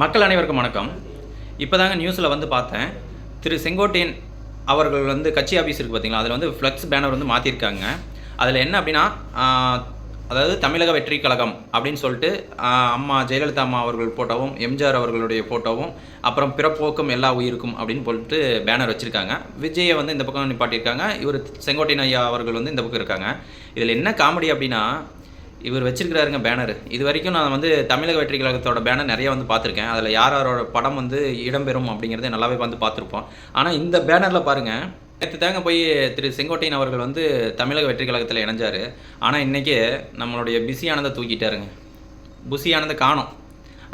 மக்கள் அனைவருக்கும் வணக்கம். இப்போ தாங்க நியூஸில் வந்து பார்த்தேன். திரு செங்கோட்டையன் அவர்கள் வந்து கட்சி ஆஃபீஸ் இருக்குது பார்த்தீங்களா? அதில் வந்து ஃப்ளெக்ஸ் பேனர் வந்து மாற்றிருக்காங்க அதில் என்ன அப்படின்னா அதாவது தமிழக வெற்றி கழகம் அப்படின்னு சொல்லிட்டு அம்மா ஜெயலலிதா அம்மா அவர்கள் ஃபோட்டோவும் எம்ஜிஆர் அவர்களுடைய ஃபோட்டோவும் அப்புறம் பிறப்போக்கும் எல்லா உயிருக்கும் அப்படின்னு சொல்லிட்டு பேனர் வச்சுருக்காங்க. விஜயை வந்து இந்த பக்கம் நிப்பாட்டியிருக்காங்க. இவர் செங்கோட்டையன் ஐயா அவர்கள் வந்து இந்த பக்கம் இருக்காங்க. இதில் என்ன காமெடி அப்படின்னா இவர் வச்சிருக்கிறாருங்க பேனர் இது வரைக்கும் நான் வந்து தமிழக வெற்றி கழகத்தோட பேனர் நிறைய வந்து பார்த்துருக்கேன். அதில் யார் யாரோட படம் வந்து இடம்பெறும் அப்படிங்கிறத நல்லாவே வந்து பார்த்துருப்போம். ஆனால் இந்த பேனரில் பாருங்கள் நேற்று தாங்க போய் திரு செங்கோட்டையன் அவர்கள் வந்து தமிழக வெற்றி கழகத்தில் இணைஞ்சார். ஆனால் இன்றைக்கி நம்மளுடைய பிஸி ஆனந்தை தூக்கிட்டாருங்க. புசி ஆனந்தை காணோம்.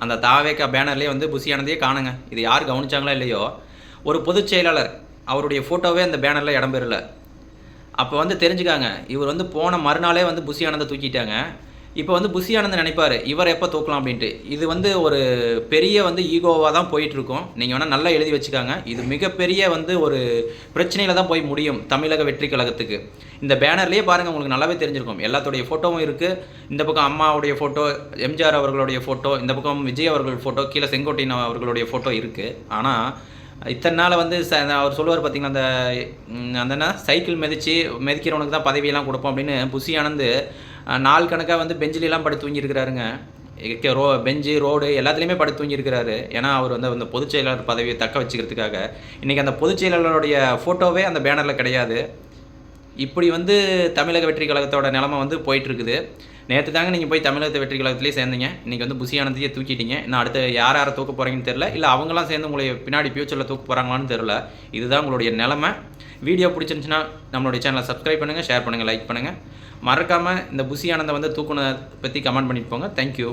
அந்த தாவேக்கா பேனர்லேயே வந்து புசி ஆனந்தையே காணுங்க. இது யார் கவனிச்சாங்களா இல்லையோ? ஒரு பொதுச் செயலாளர் அவருடைய ஃபோட்டோவே அந்த பேனரில் இடம்பெறல. அப்போ வந்து தெரிஞ்சுக்காங்க இவர் வந்து போன மறுநாளே வந்து புசி ஆனந்தை தூக்கிட்டாங்க. இப்போ வந்து புசி ஆனந்த் நினைப்பார் இவர் எப்போ தூக்கலாம் அப்படின்ட்டு. இது வந்து ஒரு பெரிய வந்து ஈகோவாக தான் போயிட்டுருக்கோம். நீங்கள் வேணால் நல்லா எழுதி வச்சுக்காங்க. இது மிகப்பெரிய வந்து ஒரு பிரச்சனையில் தான் போய் முடியும் தமிழக வெற்றி கழகத்துக்கு. இந்த பேனர்லேயே பாருங்கள் உங்களுக்கு நல்லாவே தெரிஞ்சிருக்கும். எல்லாத்துடைய ஃபோட்டோவும் இருக்குது இந்த பக்கம் அம்மாவுடைய ஃபோட்டோ எம்ஜிஆர் அவர்களுடைய ஃபோட்டோ இந்த பக்கம் விஜய் அவர்கள் ஃபோட்டோ கீழே செங்கோட்டையன் அவர்களுடைய ஃபோட்டோ இருக்குது ஆனால் இத்தனை நாள் வந்து ச அவர் சொல்லுவார் பார்த்தீங்களா அந்த அந்த சைக்கிள் மிதிச்சு மிதிக்கிறவனுக்கு தான் பதவியெல்லாம் கொடுப்போம் அப்படின்னு புசி ஆனந்து நாள் கணக்காக வந்து பெஞ்சிலெலாம் படுத்து தூங்கியிருக்கிறாருங்க. ரோ பெஞ்சு ரோடு எல்லாத்துலேயுமே படுத்து தூங்கியிருக்கிறாரு. ஏன்னா அவர் வந்து அந்த பொதுச் செயலாளர் பதவியை தக்க வச்சுக்கிறதுக்காக. இன்றைக்கி அந்த பொதுச் செயலாளருடைய ஃபோட்டோவே அந்த பேனரில் கிடையாது. இப்படி வந்து தமிழக வெற்றி கழகத்தோட நிலமை வந்து போயிட்டுருக்குது. நேற்று தாங்க நீங்கள் போய் தமிழக வெற்றி கழகத்திலே சேர்ந்தீங்க. இன்றைக்கி வந்து புசி தூக்கிட்டீங்க. இன்னும் அடுத்து யார் யாரை தூக்க போகிறீங்கன்னு தெரில இல்லை அவங்களாம் சேர்ந்து உங்களை பின்னாடி ஃபியூச்சரில் தூக்க போகிறாங்களான்னு தெரில இதுதான் உங்களுடைய நிலமை. வீடியோ பிடிச்சிருந்துச்சுன்னா நம்மளுடைய சேனலை சப்ஸ்கிரைப் பண்ணுங்கள் ஷேர் பண்ணுங்கள் லைக் பண்ணுங்கள் மறக்காமல் இந்த புசி ஆனந்தை வந்து தூக்குனதை பற்றி கமெண்ட் பண்ணிட்டு போங்க. தேங்க்யூ